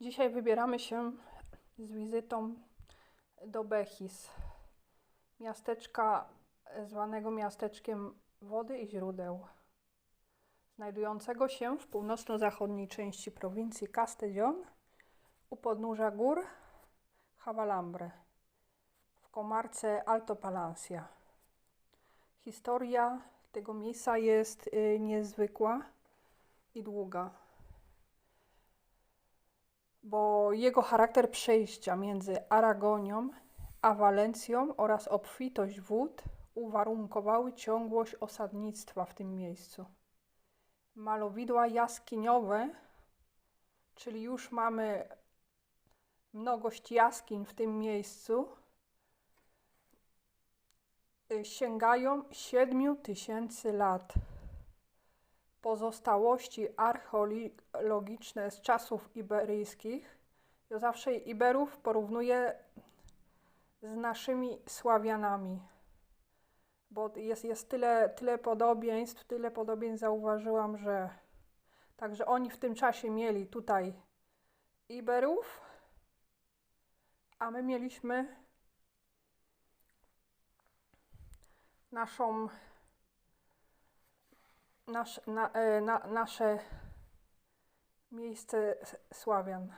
Dzisiaj wybieramy się z wizytą do Bechis, miasteczka e, zwanego miasteczkiem wody i źródeł, znajdującego się w północno-zachodniej części prowincji Castellón u podnóża gór Havalambre w komarce Alto Palancia. Historia tego miejsca jest y, niezwykła i długa bo jego charakter przejścia między Aragonią a Walencją oraz obfitość wód uwarunkowały ciągłość osadnictwa w tym miejscu. Malowidła jaskiniowe, czyli już mamy mnogość jaskiń w tym miejscu, y, sięgają 7 tysięcy lat. Pozostałości archeologiczne z czasów iberyjskich. Ja zawsze Iberów porównuję z naszymi Sławianami, bo jest, jest tyle, tyle podobieństw, tyle podobieństw zauważyłam, że także oni w tym czasie mieli tutaj Iberów, a my mieliśmy naszą nasz, na, e, na, nasze miejsce Sławian.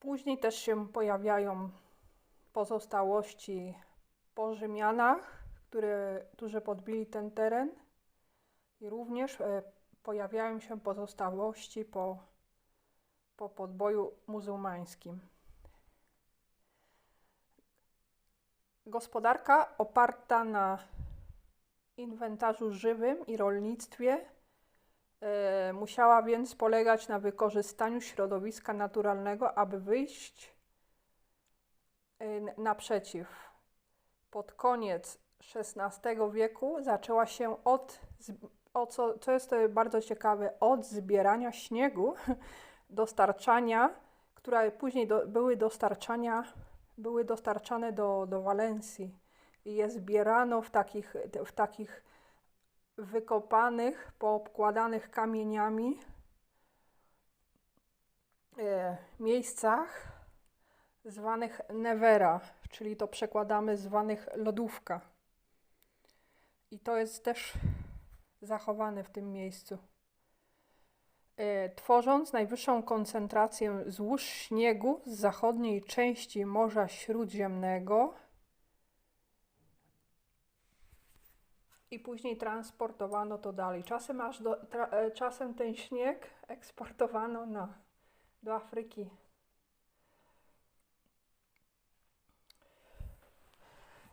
Później też się pojawiają pozostałości po Rzymianach, które, którzy podbili ten teren i również e, pojawiają się pozostałości po, po podboju muzułmańskim. Gospodarka oparta na inwentarzu żywym i rolnictwie e, musiała więc polegać na wykorzystaniu środowiska naturalnego, aby wyjść e, naprzeciw. Pod koniec XVI wieku zaczęła się od, co, co jest bardzo ciekawe, od zbierania śniegu, dostarczania, które później do, były dostarczania, były dostarczane do, do Walencji je zbierano w takich, w takich wykopanych, poobkładanych kamieniami e, miejscach zwanych nevera, czyli to przekładamy zwanych lodówka. I to jest też zachowane w tym miejscu. E, tworząc najwyższą koncentrację złóż śniegu z zachodniej części Morza Śródziemnego, i później transportowano to dalej. Czasem, aż do, tra, e, czasem ten śnieg eksportowano na, do Afryki.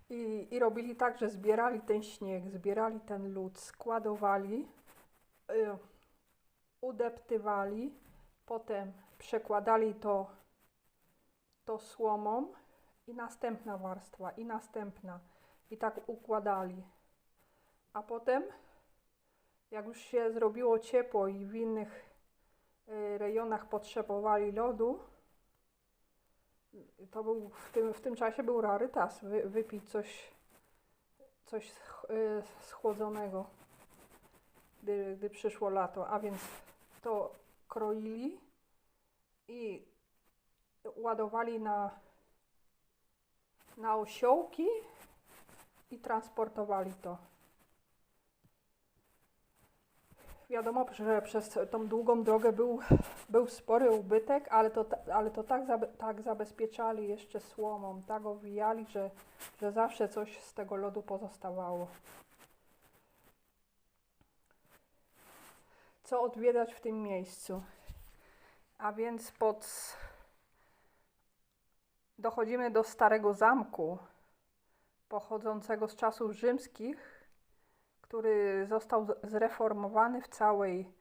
I, I robili tak, że zbierali ten śnieg, zbierali ten lód, składowali, y, udeptywali, potem przekładali to, to słomą i następna warstwa, i następna. I tak układali. A potem, jak już się zrobiło ciepło i w innych y, rejonach potrzebowali lodu, to był w tym, w tym czasie był rarytas wy, wypić coś, coś y, schłodzonego, gdy, gdy przyszło lato. A więc to kroili i ładowali na, na osiołki i transportowali to. Wiadomo, że przez tą długą drogę był, był spory ubytek, ale to, ale to tak, tak zabezpieczali jeszcze słomą, tak owijali, że, że zawsze coś z tego lodu pozostawało. Co odwiedzać w tym miejscu? A więc pod... dochodzimy do starego zamku pochodzącego z czasów rzymskich, który został zreformowany w całej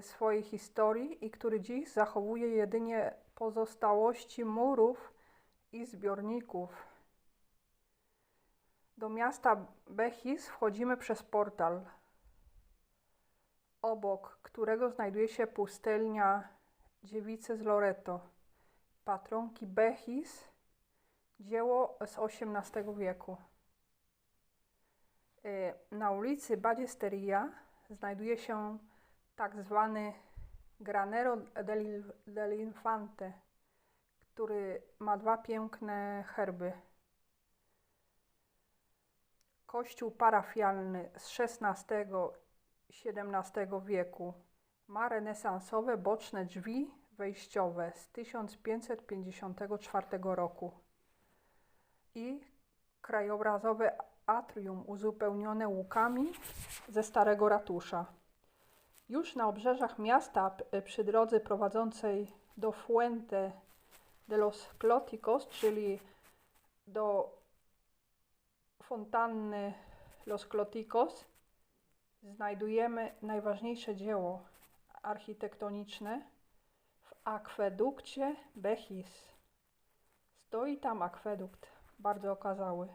swojej historii i który dziś zachowuje jedynie pozostałości murów i zbiorników. Do miasta Bechis wchodzimy przez portal, obok którego znajduje się pustelnia dziewicy z Loreto, patronki Bechis, dzieło z XVIII wieku. Y, na ulicy Badziesterija znajduje się tak zwany Granero del Infante, który ma dwa piękne herby. Kościół parafialny z XVI-XVII wieku ma renesansowe boczne drzwi wejściowe z 1554 roku i krajobrazowe atrium uzupełnione łukami ze starego ratusza. Już na obrzeżach miasta, p- przy drodze prowadzącej do Fuente de los Clóticos, czyli do fontanny Los Clóticos, znajdujemy najważniejsze dzieło architektoniczne w akwedukcie Bechis. Stoi tam akwedukt, bardzo okazały.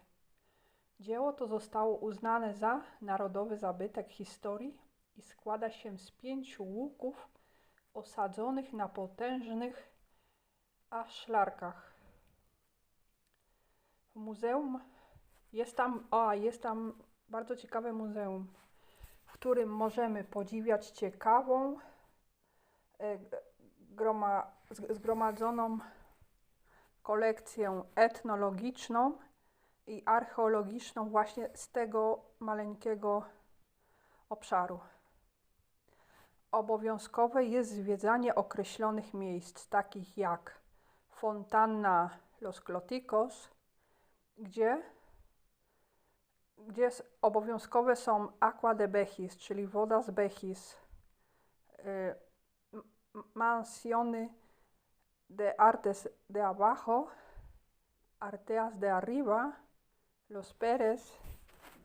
Dzieło to zostało uznane za narodowy zabytek historii i składa się z pięciu łuków osadzonych na potężnych aszlarkach. W muzeum jest tam, a jest tam bardzo ciekawe muzeum, w którym możemy podziwiać ciekawą, e, groma, zg- zgromadzoną kolekcję etnologiczną i archeologiczną właśnie z tego maleńkiego obszaru. Obowiązkowe jest zwiedzanie określonych miejsc, takich jak Fontanna Los Clóticos, gdzie, gdzie obowiązkowe są Aqua de Bechis, czyli woda z Bechis, y, Mansiony de Artes de Abajo, Arteas de Arriba, Los Pérez,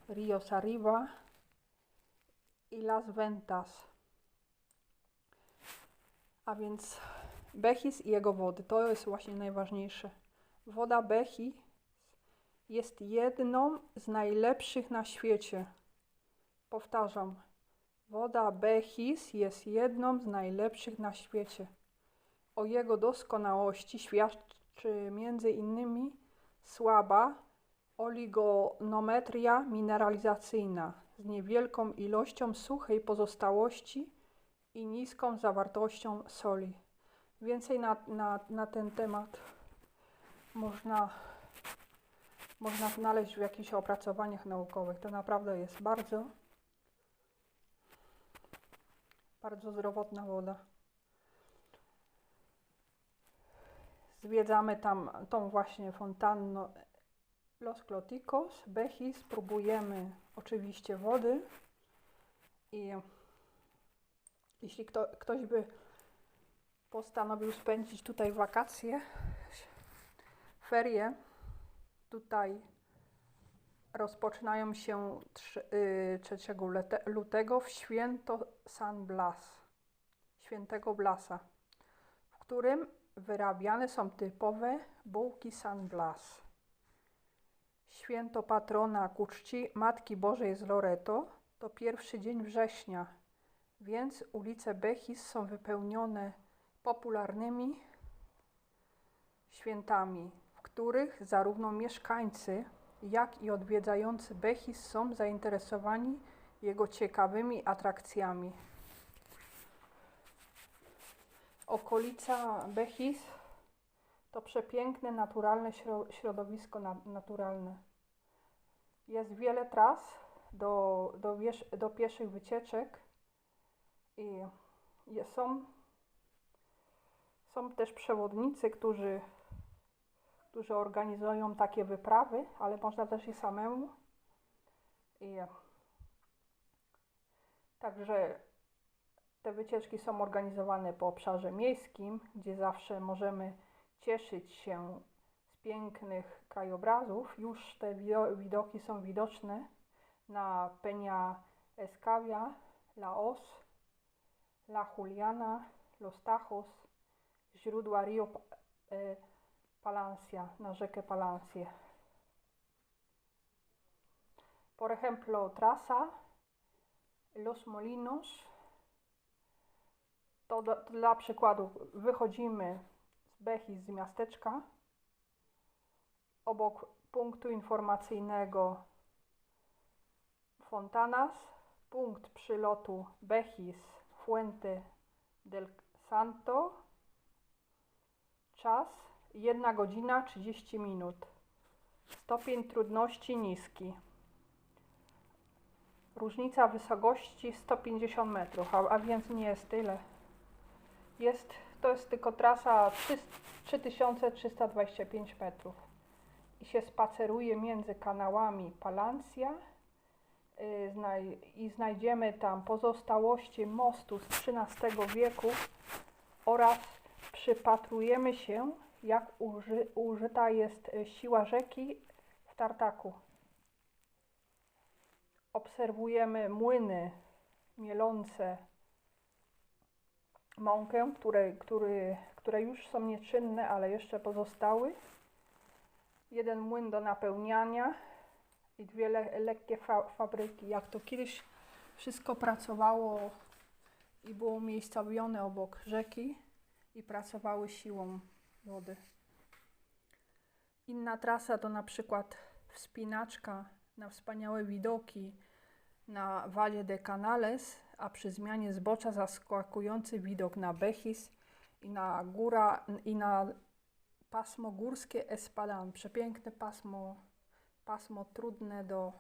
Ríos Arriba i Las Ventas. A więc Bechis i jego wody, to jest właśnie najważniejsze. Woda Bechis jest jedną z najlepszych na świecie. Powtarzam, woda Bechis jest jedną z najlepszych na świecie. O jego doskonałości świadczy między innymi słaba oligonometria mineralizacyjna z niewielką ilością suchej pozostałości i niską zawartością soli. Więcej na, na, na ten temat można, można znaleźć w jakichś opracowaniach naukowych. To naprawdę jest bardzo, bardzo zdrowotna woda. Zwiedzamy tam tą właśnie fontanno Los Clóticos, Bechis, spróbujemy oczywiście wody. I jeśli kto, ktoś by postanowił spędzić tutaj wakacje, ferie, tutaj rozpoczynają się trzy- y, 3 lute- lutego w święto San Blas, świętego Blasa, w którym wyrabiane są typowe bułki San Blas. Święto patrona ku czci Matki Bożej z Loreto to pierwszy dzień września, więc ulice Bechis są wypełnione popularnymi świętami, w których zarówno mieszkańcy, jak i odwiedzający Bechis są zainteresowani jego ciekawymi atrakcjami. Okolica Bechis to przepiękne, naturalne śro- środowisko na, naturalne. Jest wiele tras do, do, do pieszych wycieczek i są, są też przewodnicy, którzy, którzy organizują takie wyprawy, ale można też i samemu. I także te wycieczki są organizowane po obszarze miejskim, gdzie zawsze możemy cieszyć się z pięknych krajobrazów. Już te wido- widoki są widoczne na Peña Escavia, La Os, La Juliana, Los Tajos, źródła Rio e, Palancia, na rzekę Palancję. Por ejemplo, trasa Los Molinos. To, do, dla przykładu wychodzimy z Bechis, z miasteczka, obok punktu informacyjnego Fontanas, punkt przylotu Bechis, Fuente del Santo. Czas 1 godzina 30 minut. Stopień trudności niski. Różnica wysokości 150 metrów, a, a więc nie jest tyle. Jest, to jest tylko trasa 3, 3325 metrów. I się spaceruje między kanałami Palancia y, i znajdziemy tam pozostałości mostu z XIII wieku oraz przypatrujemy się, jak uży, użyta jest y, siła rzeki w Tartaku. Obserwujemy młyny mielące mąkę, które, który, które już są nieczynne, ale jeszcze pozostały. Jeden młyn do napełniania i dwie le, lekkie fa, fabryki. Jak to kiedyś wszystko pracowało i było umiejscowione obok rzeki i pracowały siłą wody. Inna trasa to na przykład wspinaczka na wspaniałe widoki na Valle de Canales, a przy zmianie zbocza zaskakujący widok na Bechis i na góra i na pasmo górskie Espadan. Przepiękne pasmo, pasmo trudne do,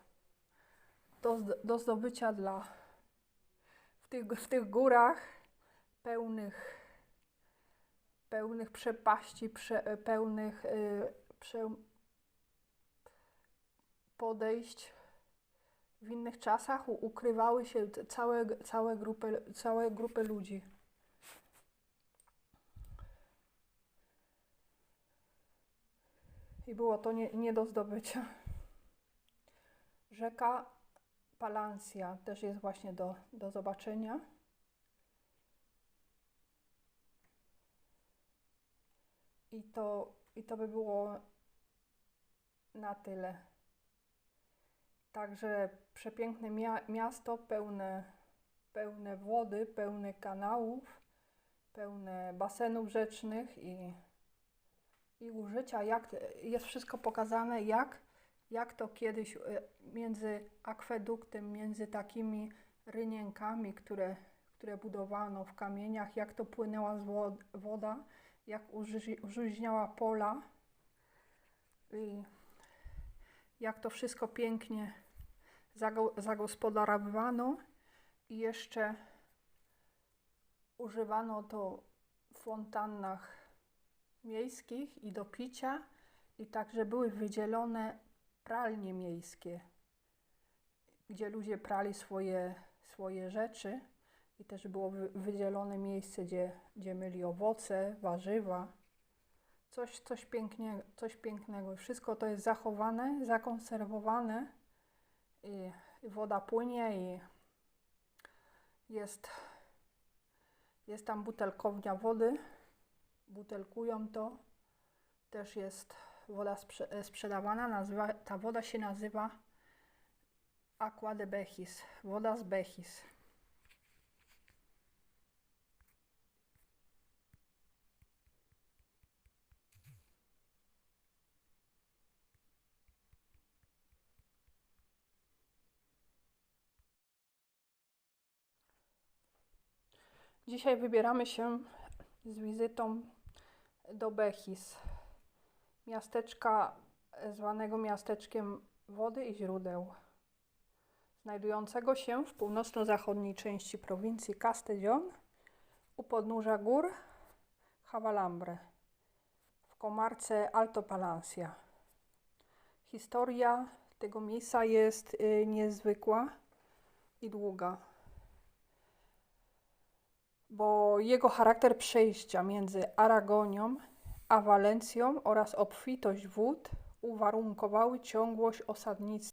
do, do zdobycia dla w tych, w tych górach pełnych pełnych przepaści, prze, pełnych y, prze, podejść w innych czasach ukrywały się całe, całe, grupy, całe grupy ludzi. I było to nie, nie do zdobycia. Rzeka Palancia też jest właśnie do, do zobaczenia. I to, I to by było na tyle. Także przepiękne mia- miasto, pełne, pełne wody, pełne kanałów, pełne basenów rzecznych i, i użycia, jak jest wszystko pokazane, jak, jak to kiedyś e, między akweduktem, między takimi rynienkami, które, które budowano w kamieniach, jak to płynęła woda, jak uży- użyźniała pola i jak to wszystko pięknie zagospodarowano i jeszcze używano to w fontannach miejskich i do picia i także były wydzielone pralnie miejskie, gdzie ludzie prali swoje, swoje rzeczy i też było wy- wydzielone miejsce, gdzie, gdzie myli owoce, warzywa. Coś, coś, pięknie, coś pięknego. Wszystko to jest zachowane, zakonserwowane i, i woda płynie i jest, jest tam butelkownia wody. Butelkują to. Też jest woda sprze- e, sprzedawana. Nazywa, ta woda się nazywa Aqua de Bechis. Woda z Bechis. Dzisiaj wybieramy się z wizytą do Bechis, miasteczka zwanego miasteczkiem wody i źródeł, znajdującego się w północno-zachodniej części prowincji Castellón u podnóża gór Havalambre w komarce Alto Palancia. Historia tego miejsca jest y, niezwykła i długa bo jego charakter przejścia między Aragonią a Walencją oraz obfitość wód uwarunkowały ciągłość osadnictwa.